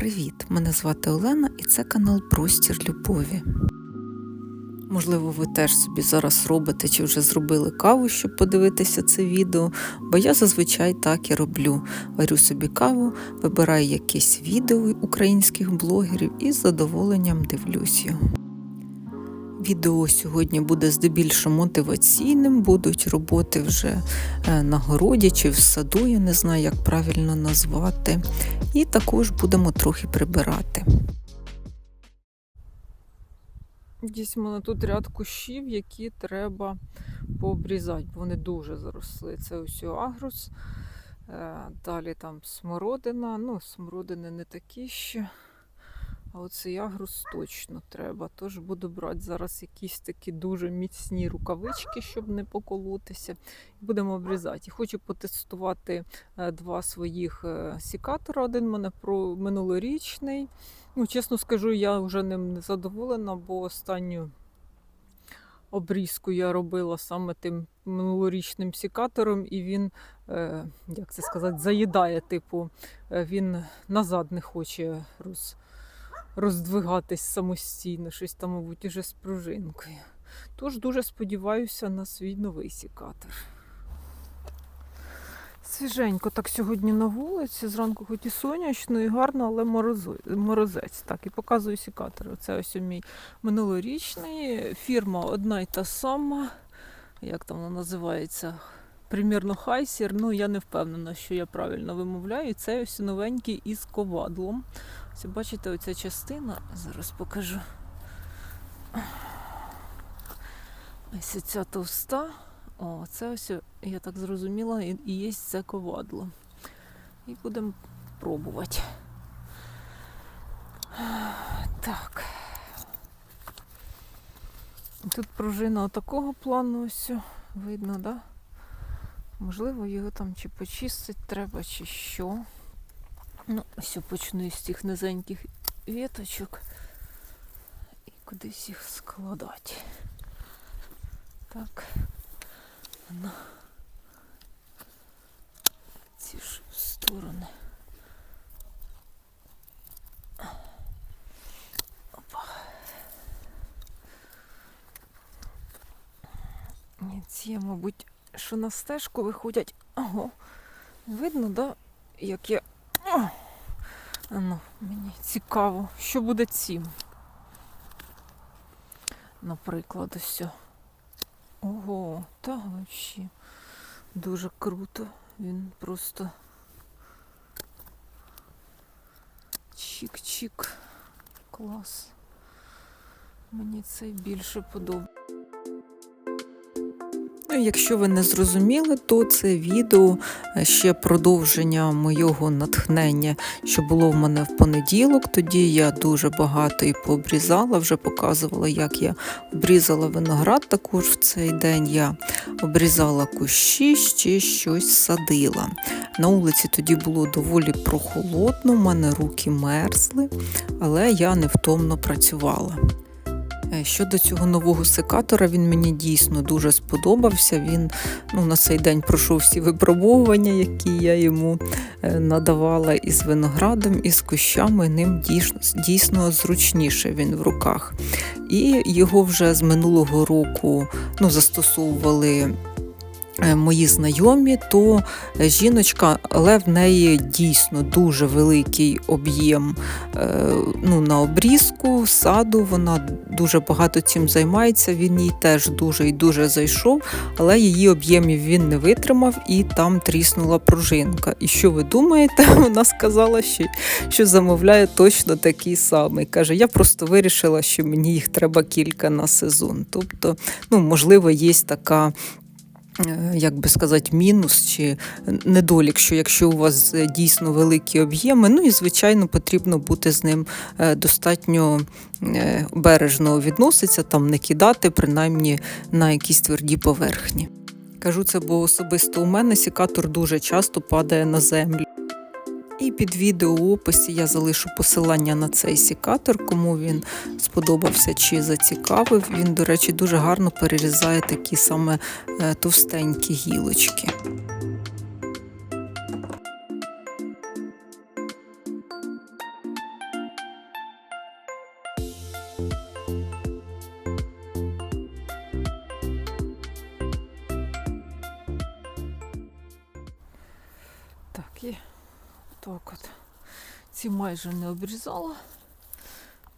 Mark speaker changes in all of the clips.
Speaker 1: Привіт! Мене звати Олена і це канал Простір Любові. Можливо, ви теж собі зараз робите чи вже зробили каву, щоб подивитися це відео, бо я зазвичай так і роблю. Варю собі каву, вибираю якесь відео українських блогерів і з задоволенням дивлюсь його. Відео сьогодні буде здебільшого мотиваційним, будуть роботи вже е, на городі чи в саду, я не знаю, як правильно назвати. І також будемо трохи прибирати. Десь у мене тут ряд кущів, які треба пообрізати, бо вони дуже заросли. Це ось агрус. Е, Далі там смородина. Ну, смородини не такі ще. А оцей агрус точно треба. Тож буду брати зараз якісь такі дуже міцні рукавички, щоб не поколотися. Будемо обрізати. Хочу потестувати е, два своїх е, сікатора. Один мене про минулорічний. Ну, чесно скажу, я вже ним не задоволена, бо останню обрізку я робила саме тим минулорічним сікатором, і він, е, як це сказати, заїдає, типу, він назад не хоче роз, роздвигатись самостійно, щось там, мабуть, уже з пружинкою. Тож дуже сподіваюся на свій новий сікатор. Свіженько так сьогодні на вулиці. Зранку хоч і сонячно, і гарно, але морозець. Так, і показую сікатор. Це ось мій минулорічний. Фірма одна й та сама. Як там вона називається? Примірно Хайсір. Ну, я не впевнена, що я правильно вимовляю. Це ось новенький із ковадлом. Ось бачите, оця частина. Зараз покажу. Ось ця товста. О, це ось, я так зрозуміла, і є це ковадло. І будемо пробувати. Так. Тут пружина такого плану ось видно, да? Можливо, його там чи почистити треба, чи що. Ну, ось почну із цих низеньких віточок і кудись їх складати. Так. На ці ж сторони. Опа. Ні, ці, мабуть, що на стежку виходять. Ого. Видно, да? Як я. О! Ну, мені цікаво, що буде цим. Наприклад, ось. Ого, та взагалі дуже круто. Він просто чик-чик. Клас. Мені це більше подобається. Ну, якщо ви не зрозуміли, то це відео е, ще продовження моєго натхнення, що було в мене в понеділок. Тоді я дуже багато і пообрізала, вже показувала, як я обрізала виноград. Також в цей день я обрізала кущі, ще щось садила. На вулиці тоді було доволі прохолодно, в мене руки мерзли, але я невтомно працювала. Е, Щодо цього нового секатора, він мені дійсно дуже сподобався. Він ну, на цей день пройшов всі випробовування, які я йому е, надавала із виноградом, і з кущами. Ним дійсно зручніше він в руках. І його вже з минулого року ну, застосовували. Е, Мої знайомі, то е, жіночка, але в неї дійсно дуже великий об'єм е, ну, на обрізку саду. Вона дуже багато цим займається. Він їй теж дуже і дуже зайшов, але її об'ємів він не витримав і там тріснула пружинка. І що ви думаєте? Вона сказала, що, що замовляє точно такий самий. Каже, я просто вирішила, що мені їх треба кілька на сезон. Тобто, ну, можливо, є така. Е, Як би сказати, мінус чи недолік, що якщо у вас е, дійсно великі об'єми, ну і звичайно потрібно бути з ним е, достатньо бережно відноситься, там не кидати, принаймні на якісь тверді поверхні. Кажу це, бо особисто у мене сікатор дуже часто падає на землю. І під відео в описі я залишу посилання на цей сікатор, кому він сподобався чи зацікавив. Він, до речі, дуже гарно перерізає такі саме е, товстенькі гілочки. Thank you. Ці майже не обрізала.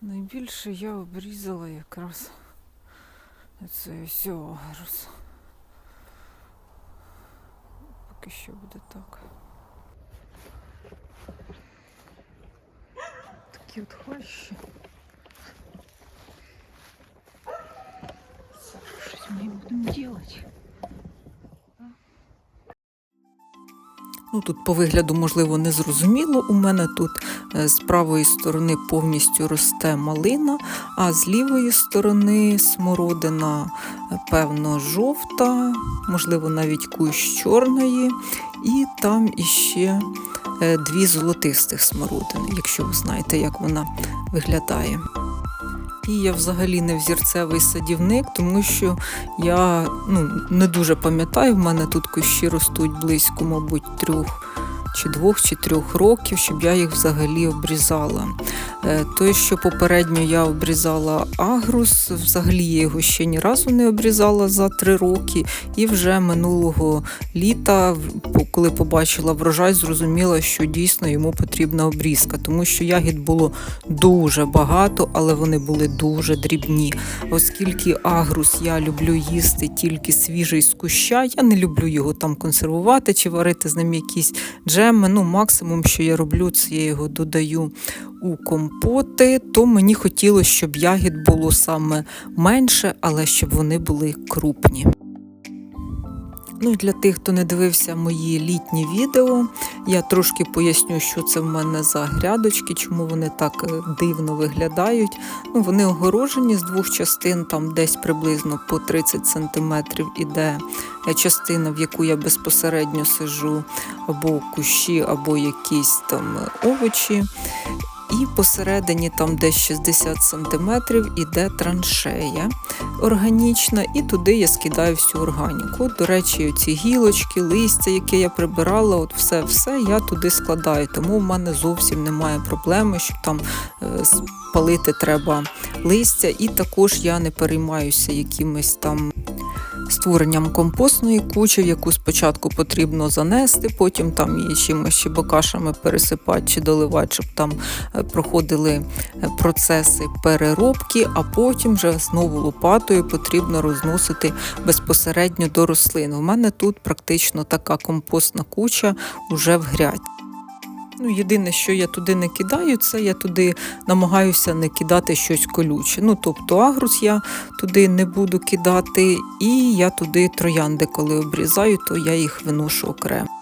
Speaker 1: Найбільше я обрізала якраз це ось агрус. Поки що буде так. Такі от хащі. Зараз щось ми будемо робити. Ну, тут по вигляду, можливо, не зрозуміло. У мене тут е, з правої сторони повністю росте малина, а з лівої сторони смородина, е, певно, жовта, можливо, навіть кущ чорної, і там іще е, дві золотистих смородини, якщо ви знаєте, як вона виглядає. І я взагалі не взірцевий садівник, тому що я ну, не дуже пам'ятаю, в мене тут кущі ростуть близько, мабуть, трьох чи двох, чи трьох років, щоб я їх взагалі обрізала. Е, Той, що попередньо я обрізала агрус, взагалі я його ще ні разу не обрізала за три роки, і вже минулого літа, коли побачила врожай, зрозуміла, що дійсно йому потрібна обрізка, тому що ягід було дуже багато, але вони були дуже дрібні. Оскільки агрус я люблю їсти тільки свіжий з куща, я не люблю його там консервувати чи варити з ним якісь джеми. Ну, максимум, що я роблю, це я його додаю у компоти, то мені хотілося, щоб ягід було саме менше, але щоб вони були крупні. Ну і для тих, хто не дивився мої літні відео, я трошки поясню, що це в мене за грядочки, чому вони так е, дивно виглядають. Ну, вони огорожені з двох частин, там десь приблизно по 30 см іде е, частина, в яку я безпосередньо сижу, або кущі, або якісь там е, овочі. І посередині, там десь 60 см, іде траншея органічна, і туди я скидаю всю органіку. До речі, ці гілочки, листя, яке я прибирала, от все все я туди складаю. Тому в мене зовсім немає проблеми, що там е, спалити треба листя. І також я не переймаюся якимись там. Створенням компостної кучі, в яку спочатку потрібно занести, потім там її чимось чи бокашами пересипати чи доливати, щоб там е, проходили е, процеси переробки, а потім вже знову лопатою потрібно розносити безпосередньо до рослин. У мене тут практично така компостна куча вже в грядь. Ну, єдине, що я туди не кидаю, це я туди намагаюся не кидати щось колюче. Ну, тобто агрус я туди не буду кидати, і я туди троянди, коли обрізаю, то я їх виношу окремо.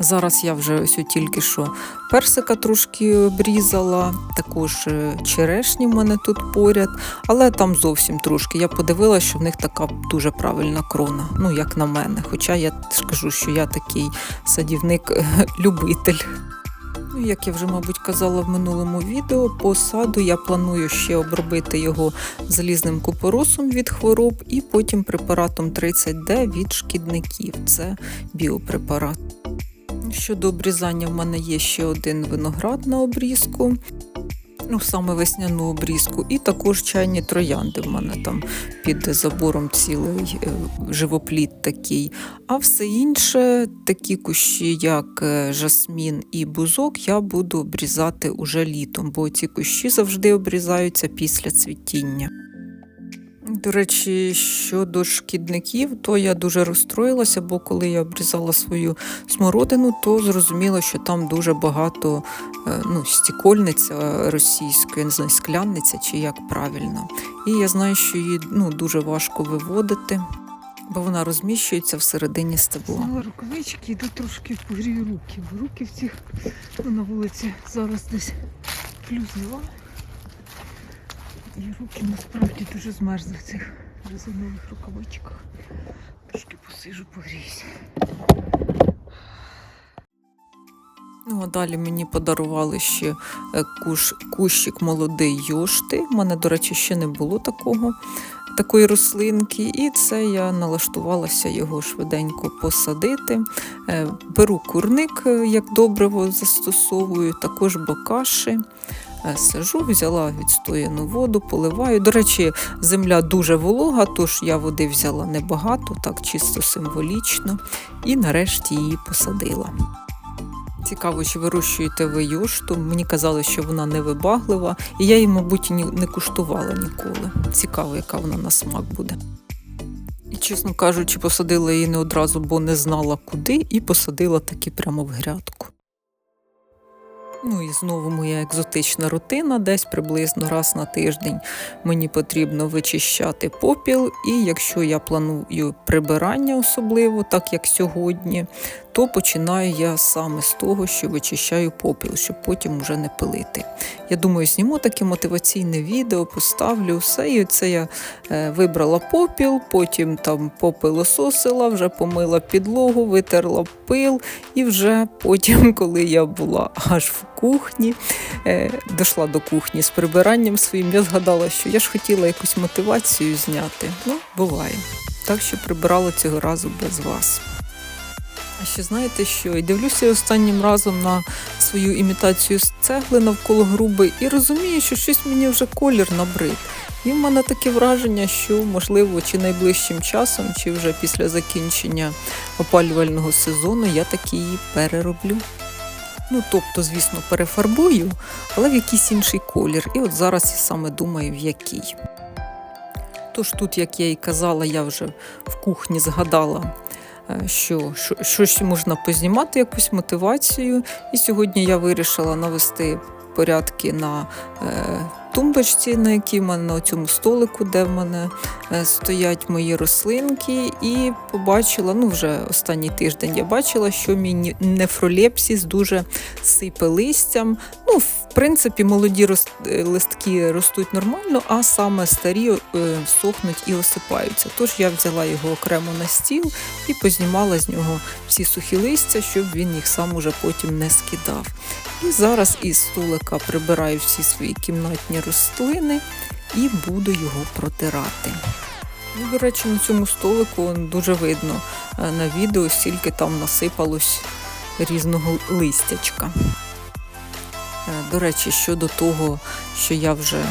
Speaker 1: Зараз я вже ось тільки що персика трошки обрізала, також е, черешні в мене тут поряд, але там зовсім трошки. Я подивилася, що в них така дуже правильна крона, ну як на мене. Хоча я ж кажу, що я такий садівник-любитель. Ну, як я вже, мабуть, казала в минулому відео, по саду я планую ще обробити його залізним купоросом від хвороб і потім препаратом 30D від шкідників. Це біопрепарат. Щодо обрізання, в мене є ще один виноград на обрізку. Ну, саме весняну обрізку, і також чайні троянди. В мене там під забором цілий е, живопліт такий. А все інше, такі кущі, як е, жасмін і бузок, я буду обрізати уже літом, бо ці кущі завжди обрізаються після цвітіння. До речі, щодо шкідників, то я дуже розстроїлася, бо коли я обрізала свою смородину, то зрозуміла, що там дуже багато е, ну, стікольниця російської, не знаю, склянниця чи як правильно. І я знаю, що її ну, дуже важко виводити, бо вона розміщується всередині стебла.
Speaker 2: Зняла рукавички, йду трошки погрію руки, руки в цих ну, на вулиці зараз десь плюс два. І руки насправді дуже змерзли в цих резинових рукавичках. Трошки посижу, погріюся.
Speaker 1: Ну, а далі мені подарували ще е, куш, кущик молодий йошти. У мене, до речі, ще не було такого, такої рослинки. І це я налаштувалася його швиденько посадити. Е, Беру курник, е, як добриво застосовую, також бокаші. Е, сижу, взяла відстояну воду, поливаю. До речі, земля дуже волога, тож я води взяла небагато, так чисто символічно, і нарешті її посадила. Цікаво, чи вирощуєте ви юшту. Мені казали, що вона невибаглива, і я її, мабуть, не куштувала ніколи. Цікаво, яка вона на смак буде. І, чесно кажучи, посадила її не одразу, бо не знала куди, і посадила таки прямо в грядку. Ну і знову моя екзотична рутина, десь приблизно раз на тиждень мені потрібно вичищати попіл. І якщо я планую прибирання особливо, так як сьогодні, то починаю я саме з того, що вичищаю попіл, щоб потім уже не пилити. Я думаю, зніму таке мотиваційне відео, поставлю все. І це я е, вибрала попіл, потім там попилососила, вже помила підлогу, витерла пил, і вже потім, коли я була аж в кухні, е, дійшла до кухні з прибиранням своїм, я згадала, що я ж хотіла якусь мотивацію зняти. Ну, буває. Так що прибирала цього разу без вас. А ще знаєте що? І дивлюся останнім разом на свою імітацію з цегли навколо груби і розумію, що щось мені вже колір набрид. І в мене таке враження, що можливо, чи найближчим часом, чи вже після закінчення опалювального сезону я таки її перероблю. Ну, тобто, звісно, перефарбую, але в якийсь інший колір. І от зараз я саме думаю, в який. Тож тут, як я і казала, я вже в кухні згадала, що, що щось можна познімати, якусь мотивацію. І сьогодні я вирішила навести порядки на е, тумбочці, на якій мене на цьому столику, де в мене е, стоять мої рослинки, і побачила, ну вже останній тиждень я бачила, що мій нефролепсіс дуже сипе листям. Ну, в принципі, молоді е, листки ростуть нормально, а саме старі е, сохнуть і осипаються. Тож я взяла його окремо на стіл і познімала з нього всі сухі листя, щоб він їх сам уже потім не скидав. І зараз із столика прибираю всі свої кімнатні рослини і буду його протирати. Ну, до речі, на цьому столику дуже видно е, на відео, стільки там насипалось різного листячка. Е, До речі, щодо того, що я вже.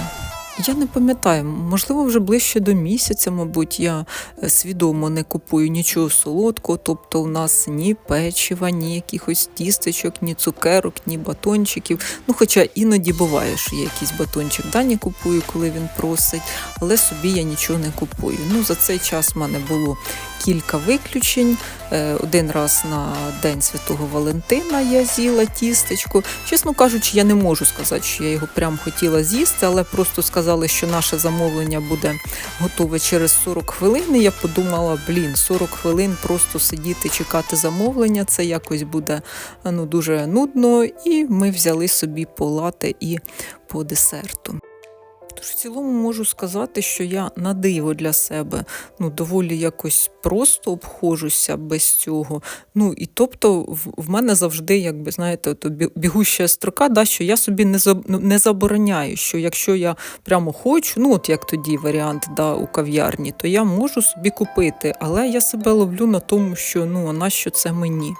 Speaker 1: Я не пам'ятаю, можливо, вже ближче до місяця, мабуть, я е, свідомо не купую нічого солодкого, тобто у нас ні печива, ні якихось тістечок, ні цукерок, ні батончиків. Ну, хоча іноді буває, що я якийсь батончик Дані купую, коли він просить, але собі я нічого не купую. Ну, за цей час в мене було кілька виключень. Е, Один раз на День Святого Валентина я з'їла тістечко. Чесно кажучи, я не можу сказати, що я його прям хотіла з'їсти, але просто сказали, що наше замовлення буде готове через 40 хвилин. І я подумала, блін, 40 хвилин просто сидіти, чекати замовлення, це якось буде ну, дуже нудно. І ми взяли собі по і по десерту. Тож в цілому можу сказати, що я на диво для себе ну, доволі якось просто обходжуся без цього. Ну і тобто в, мене завжди, якби знаєте, то бігуща строка, да, що я собі не, ну, не забороняю, що якщо я прямо хочу, ну от як тоді варіант да, у кав'ярні, то я можу собі купити, але я себе ловлю на тому, що ну а нащо це мені?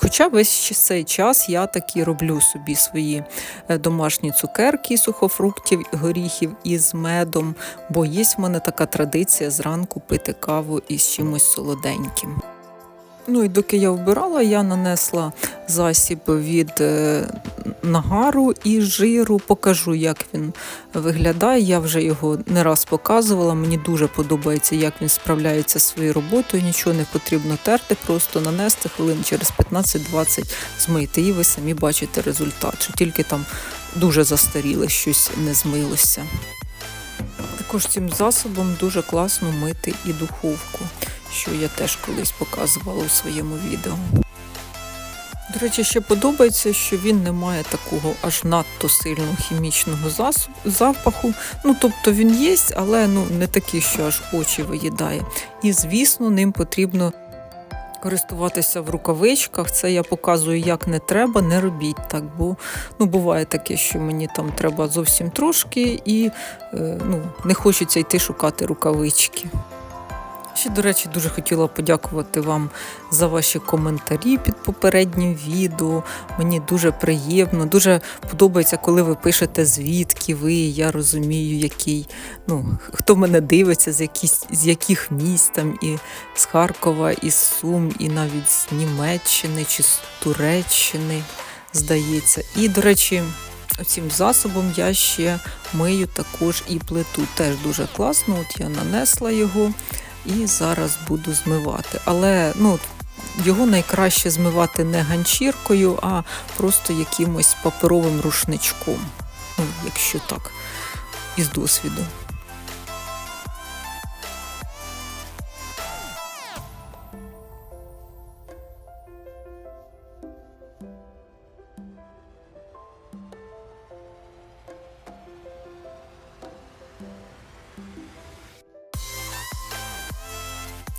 Speaker 1: Хоча весь цей час я таки роблю собі свої е, домашні цукерки, сухофруктів, горіхів із медом, бо є в мене така традиція зранку пити каву із чимось солоденьким. Ну і доки я вбирала, я нанесла засіб від е, нагару і жиру. Покажу, як він виглядає. Я вже його не раз показувала. Мені дуже подобається, як він справляється зі своєю роботою. Нічого не потрібно терти, просто нанести хвилин через 15-20 змити. І ви самі бачите результат, що тільки там дуже застаріле щось не змилося. Також цим засобом дуже класно мити і духовку, що я теж колись показувала у своєму відео. До речі, ще подобається, що він не має такого аж надто сильного хімічного засобу, запаху. Ну, тобто він є, але ну, не такий, що аж очі виїдає. І, звісно, ним потрібно користуватися в рукавичках. Це я показую, як не треба, не робіть так, бо ну, буває таке, що мені там треба зовсім трошки і е, ну, не хочеться йти шукати рукавички. Ще, до речі, дуже хотіла подякувати вам за ваші коментарі під попереднім відео. Мені дуже приємно, дуже подобається, коли ви пишете звідки ви. Я розумію, який, ну, хто мене дивиться, з, якісь, з яких міст там, і з Харкова, і з Сум, і навіть з Німеччини чи з Туреччини, здається. І, до речі, цим засобом я ще мию також і плиту. Теж дуже класно. От я нанесла його і зараз буду змивати. Але ну, його найкраще змивати не ганчіркою, а просто якимось паперовим рушничком, ну, якщо так, із досвіду.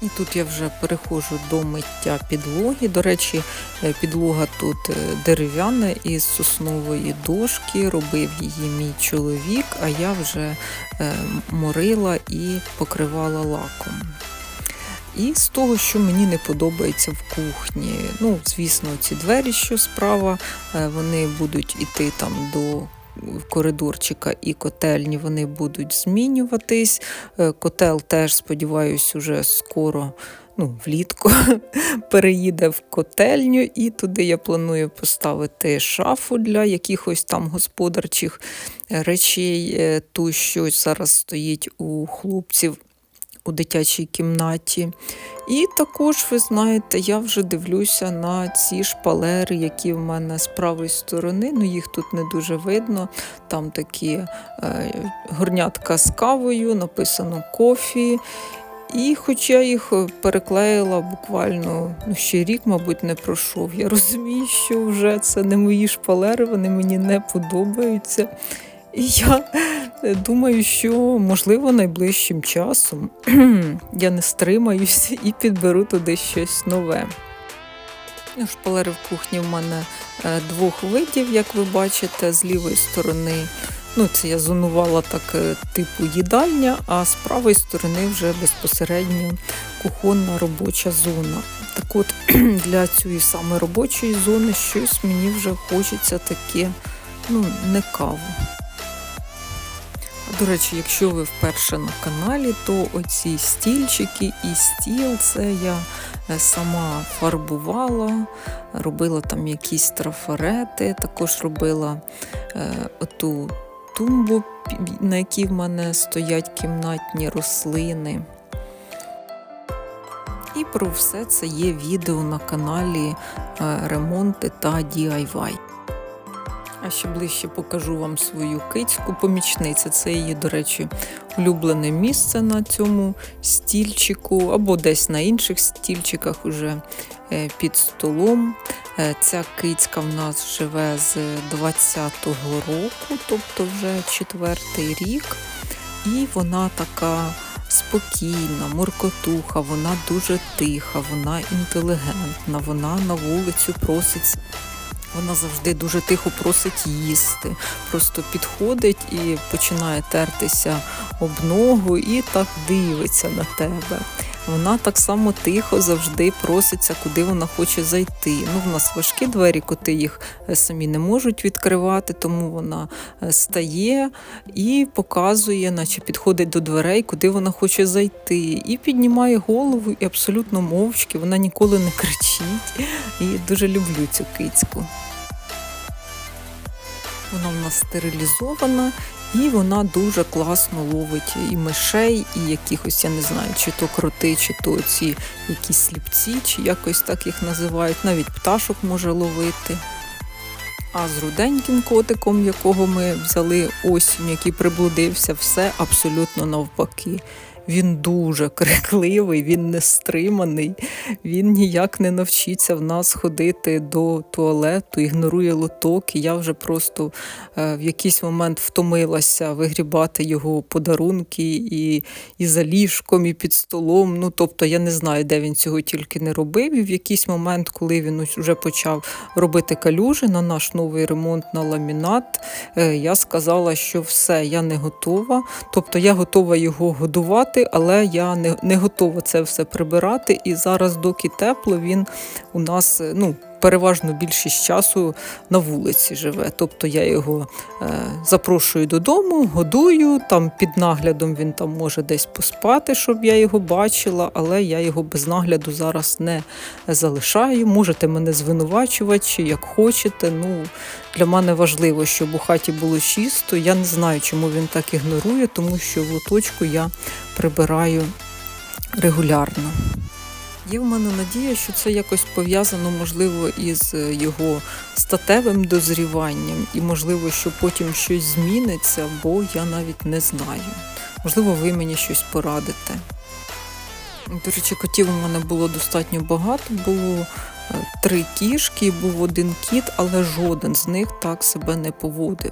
Speaker 1: І тут я вже переходжу до миття підлоги. До речі, е, підлога тут е, дерев'яна із соснової дошки, робив її мій чоловік, а я вже е, морила і покривала лаком. І з того, що мені не подобається в кухні. Ну, звісно, ці двері, що справа, вони будуть іти там до коридорчика і котельні, вони будуть змінюватись. Е, Котел теж, сподіваюся, уже скоро. Ну, влітку переїде в котельню, і туди я планую поставити шафу для якихось там господарчих е, речей. Е, Ту, що зараз стоїть у хлопців у дитячій кімнаті. І також, ви знаєте, я вже дивлюся на ці шпалери, які в мене з правої сторони. Ну, їх тут не дуже видно. Там такі е, горнятка з кавою, написано кофі. І хоч я їх переклеїла буквально ну, ще рік, мабуть, не пройшов. Я розумію, що вже це не мої шпалери, вони мені не подобаються. І я думаю, що можливо найближчим часом я не стримаюся і підберу туди щось нове. Шпалери в кухні в мене е, двох видів, як ви бачите, з лівої сторони. Ну, це я зонувала так е, типу їдальня, а з правої сторони вже безпосередньо кухонна робоча зона. Так от для цієї саме робочої зони щось мені вже хочеться таке, ну, не каву. До речі, якщо ви вперше на каналі, то оці стільчики і стіл це я е, сама фарбувала, робила там якісь трафарети, також робила е, оту тумбу, на якій в мене стоять кімнатні рослини. І про все це є відео на каналі е, Ремонти та DIY. А ще ближче покажу вам свою кицьку помічниця. Це її, до речі, улюблене місце на цьому стільчику, або десь на інших стільчиках уже е, під столом. Е, Ця кицька в нас живе з 20-го року, тобто вже четвертий рік. І вона така спокійна, муркотуха, вона дуже тиха, вона інтелігентна, вона на вулицю просить вона завжди дуже тихо просить їсти. Просто підходить і починає тертися об ногу і так дивиться на тебе. Вона так само тихо завжди проситься, куди вона хоче зайти. Ну, в нас важкі двері, коти їх е, самі не можуть відкривати, тому вона е, стає і показує, наче підходить до дверей, куди вона хоче зайти. І піднімає голову, і абсолютно мовчки, вона ніколи не кричить. І дуже люблю цю кицьку. Вона в нас стерилізована, і вона дуже класно ловить і мишей, і якихось, я не знаю, чи то кроти, чи то ці якісь сліпці, чи якось так їх називають. Навіть пташок може ловити. А з руденьким котиком, якого ми взяли осінь, який приблудився, все абсолютно навпаки. Він дуже крикливий, він не стриманий, він ніяк не навчиться в нас ходити до туалету, ігнорує лоток. І я вже просто е, в якийсь момент втомилася вигрібати його подарунки і, і за ліжком, і під столом. Ну, тобто я не знаю, де він цього тільки не робив. І в якийсь момент, коли він вже почав робити калюжі на наш новий ремонт на ламінат, е, я сказала, що все, я не готова. Тобто я готова його годувати робити, але я не, не готова це все прибирати. І зараз, доки тепло, він у нас е, ну, переважно більшість часу на вулиці живе. Тобто я його е, запрошую додому, годую. Там під наглядом він там може десь поспати, щоб я його бачила, але я його без нагляду зараз не залишаю. Можете мене звинувачувати, чи як хочете. Ну, для мене важливо, щоб у хаті було чисто. Я не знаю, чому він так ігнорує, тому що в лоточку я прибираю регулярно. Є в мене надія, що це якось пов'язано, можливо, із е, його статевим дозріванням, і можливо, що потім щось зміниться, бо я навіть не знаю. Можливо, ви мені щось порадите. До речі, котів у мене було достатньо багато. Було три кішки, був один кіт, але жоден з них так себе не поводив.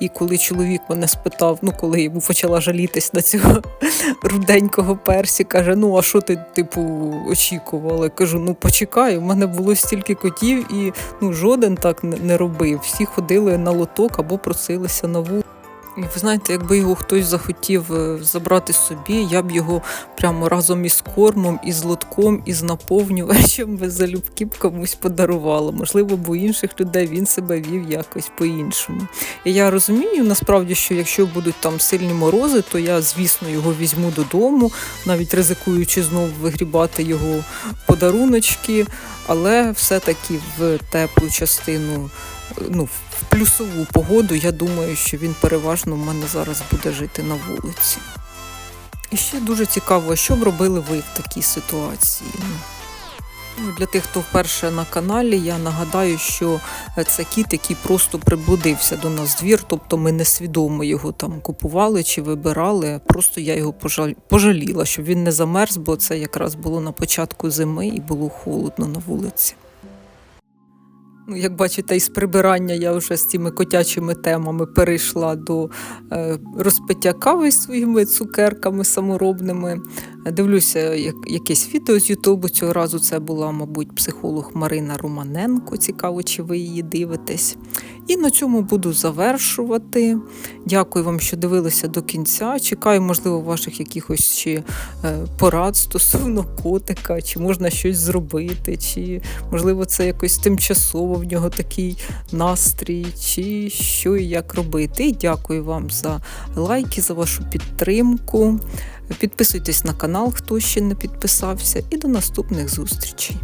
Speaker 1: І коли чоловік мене спитав, ну коли йому почала жалітись на цього руденького персі, каже: Ну, а що ти, типу, очікувала? Кажу, ну почекай, у мене було стільки котів, і ну жоден так не- робив. Всі ходили на лоток або просилися на вулицю. І ви знаєте, якби його хтось захотів е, забрати собі, я б його прямо разом із кормом, із лотком, із наповнювачем без залюбки б комусь подарувала. Можливо, бо інших людей він себе вів якось по-іншому. І я розумію насправді, що якщо будуть там сильні морози, то я, звісно, його візьму додому, навіть ризикуючи знову вигрібати його подаруночки, але все-таки в теплу частину. Ну, в плюсову погоду, я думаю, що він переважно в мене зараз буде жити на вулиці. І ще дуже цікаво, що б робили ви в такій ситуації. Ну, для тих, хто вперше на каналі, я нагадаю, що е, це кіт, який просто приблудився до нас в двір, тобто ми несвідомо його там купували чи вибирали. Просто я його пожаліла, щоб він не замерз, бо це якраз було на початку зими і було холодно на вулиці. Ну, як бачите, із прибирання я вже з цими котячими темами перейшла до е, розпиття кави своїми цукерками саморобними. Дивлюся як, якесь відео з Ютубу. Цього разу це була, мабуть, психолог Марина Романенко. Цікаво, чи ви її дивитесь. І на цьому буду завершувати. Дякую вам, що дивилися до кінця. Чекаю, можливо, ваших якихось ще е, порад стосовно котика, чи можна щось зробити, чи можливо це якось тимчасово в нього такий настрій, чи що і як робити. І дякую вам за лайки, за вашу підтримку. Підписуйтесь на канал, хто ще не підписався, і до наступних зустрічей.